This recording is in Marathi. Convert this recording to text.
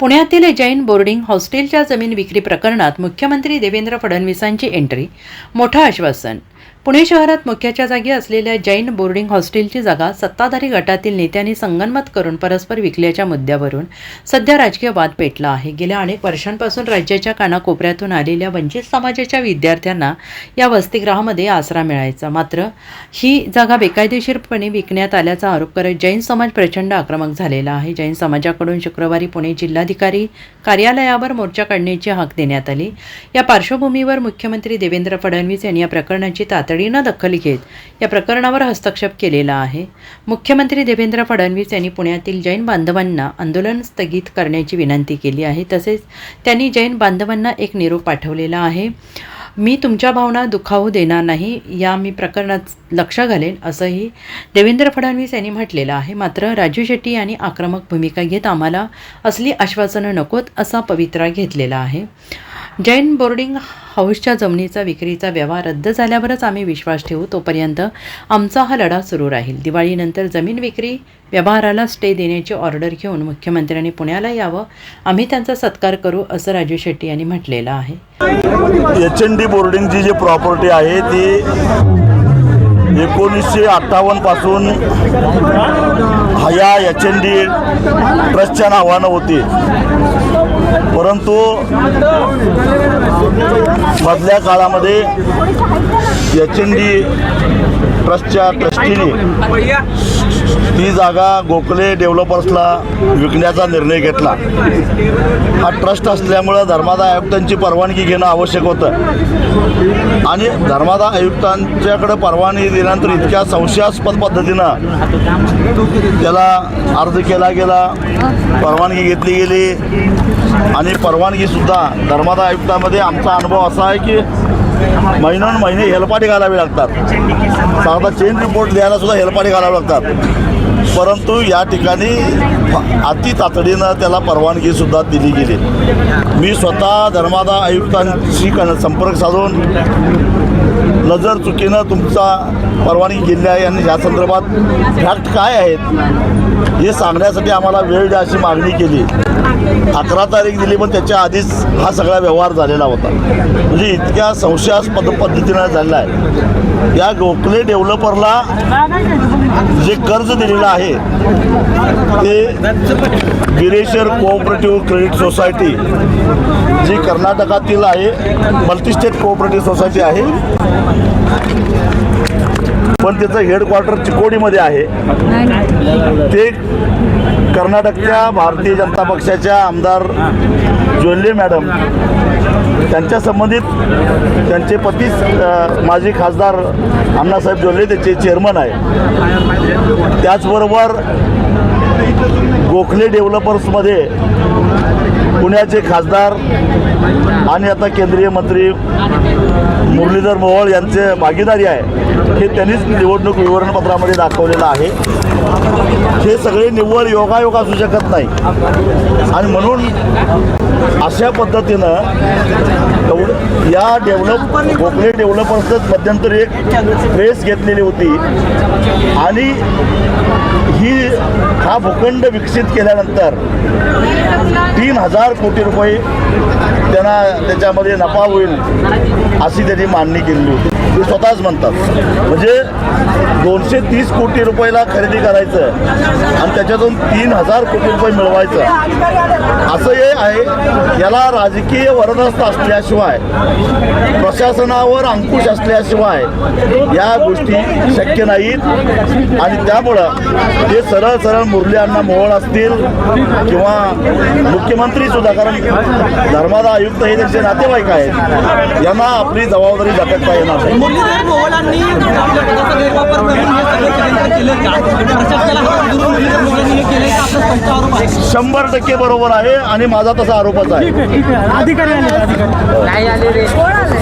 पुण्यातील जैन बोर्डिंग हॉस्टेलच्या जमीन विक्री प्रकरणात मुख्यमंत्री देवेंद्र फडणवीसांची एंट्री. मोठं आश्वासन. पुणे शहरात मुख्याच्या जागी असलेल्या जैन बोर्डिंग हॉस्टेलची जागा सत्ताधारी गटातील नेत्यांनी संगनमत करून परस्पर विकल्याच्या मुद्द्यावरून सध्या राजकीय वाद पेटला आहे. गेल्या अनेक वर्षांपासून राज्याच्या कानाकोपऱ्यातून आलेल्या वंचित समाजाच्या विद्यार्थ्यांना या वसतिगृहामध्ये आसरा मिळायचा. मात्र ही जागा बेकायदेशीरपणे विकण्यात आल्याचा आरोप करत जैन समाज प्रचंड आक्रमक झालेला आहे. जैन समाजाकडून शुक्रवारी पुणे जिल्हाधिकारी कार्यालयावर मोर्चा काढण्याची हाक देण्यात आली. या पार्श्वभूमीवर मुख्यमंत्री देवेंद्र फडणवीस यांनी या प्रकरणाची तातडीनं दखल घेत या प्रकरणावर हस्तक्षेप केलेला आहे. मुख्यमंत्री देवेंद्र फडणवीस यांनी पुण्यातील जैन बांधवांना आंदोलन स्थगित करण्याची विनंती केली आहे. तसेच त्यांनी जैन बांधवांना एक निरोप पाठवलेला आहे. मी तुमच्या भावना दुखावू देणार नाही या मी प्रकरणात लक्ष घालेन असंही देवेंद्र फडणवीस यांनी म्हटलेलं आहे. मात्र राजू शेट्टी यांनी आक्रमक भूमिका घेत आम्हाला असली आश्वासनं नकोत असा पवित्रा घेतलेला आहे. जैन बोर्डिंग हाऊसच्या जमिनीचा विक्रीचा व्यवहार रद्द झाल्यावरच आम्ही विश्वास ठेवू तोपर्यंत आमचा हा लढा सुरू राहील. दिवाळीनंतर जमीन विक्री व्यवहाराला स्टे देण्याची ऑर्डर घेऊन मुख्यमंत्र्यांनी पुण्याला यावं आम्ही त्यांचा सत्कार करू असं राजू शेट्टी यांनी म्हटलेलं आहे. एच एन डी बोर्डिंगची जी प्रॉपर्टी आहे ती एकोणीसशे अठ्ठावन्नपासून हया एच एन डी ट्रस्टच्या नावानं होती. परंतु मधल्या काळामध्ये एच एन डी ट्रस्टच्या ट्रस्टीने ती जागा गोखले डेव्हलपर्सला विकण्याचा निर्णय घेतला. हा ट्रस्ट असल्यामुळं धर्मादाय आयुक्तांची परवानगी घेणं आवश्यक होतं. आणि धर्मादाय आयुक्तांच्याकडे परवानगी दिल्यानंतर इतक्या संशयास्पद पद्धतीनं त्याला अर्ज केला गेला परवानगी घेतली गेली. आणि परवानगीसुद्धा धर्मादाय आयुक्तामध्ये आमचा अनुभव असा आहे की महिन्यान महिने हेलपाटे घालावे लागतात. साधा चेन रिपोर्ट द्यायला सुद्धा हेलपाटे घालावे लागतात. परंतु या ठिकाणी अति तातडीनं त्याला परवानगीसुद्धा दिली गेली. मी स्वतः धर्मादा आयुक्तांशी संपर्क साधून नजर चुकीनं तुमचा परवानगी दिली आहे आणि या संदर्भात फॅक्ट काय आहेत हे सांगण्यासाठी आम्हाला वेळ द्या अशी मागणी केली. अकरा तारीख दिली पण त्याच्या आधीच हा सगळा व्यवहार झालेला होता. म्हणजे इतक्या संशयास्पद पद्धतीनं झालेला आहे. या गोखले डेव्हलपरला जे कर्ज दिलेलं आहे ते गिरेशर कोऑपरेटिव्ह क्रेडिट सोसायटी जी कर्नाटकातील आहे मल्टीस्टेट कोऑपरेटिव्ह सोसायटी आहे पण त्याचं हेडक्वार्टर चिकोडीमध्ये आहे. ते कर्नाटकच्या भारतीय जनता पक्षाच्या आमदार ज्वेल्ले मॅडम त्यांच्या संबंधित त्यांचे पतीच माजी खासदार अण्णासाहेब ज्वेल्ले त्याचे चेअरमन आहे. त्याचबरोबर गोखले डेव्हलपर्समध्ये पुण्याचे खासदार आणि आता केंद्रीय मंत्री मुरलीधर मोहोळ यांचे भागीदारी आहे हे त्यांनीच निवडणूक विवरणपत्रामध्ये दाखवलेलं आहे. हे सगळे निव्वळ योगायोग असू शकत नाही. आणि म्हणून अशा पद्धतीनं या डेव्हलप कोकणी डेव्हलपर्सच मध्यंतरी एक प्रेस घेतलेली होती. आणि ही हा भूखंड विकसित केल्यानंतर तीन हजार कोटी रुपये त्यांना त्याच्यामध्ये नफा होईल अशी त्यांनी मांडणी केलेली होती. ते स्वतःच म्हणतात. म्हणजे दोनशे तीस कोटी रुपयाला खरेदी करायचं आणि त्याच्यातून तीन हजार कोटी रुपये मिळवायचं. असं हे आहे. याला राजकीय वरदस्त असल्याशिवाय प्रशासनावर अंकुश असल्याशिवाय या गोष्टी शक्य नाहीत. आणि त्यामुळं ते सरळ सरळ मुरली अण्णा मोहोळ असतील किंवा मुख्यमंत्री सुद्धा कारण धर्मादा आयुक्त हे त्यांचे नातेवाईक आहेत यांना आपली जबाबदारी झटकता येणार नाही. हे हे शंभर टक्के बरोबर आहे आणि माझा तसा आरोपच आहे. अधिकारी आले अधिकारी.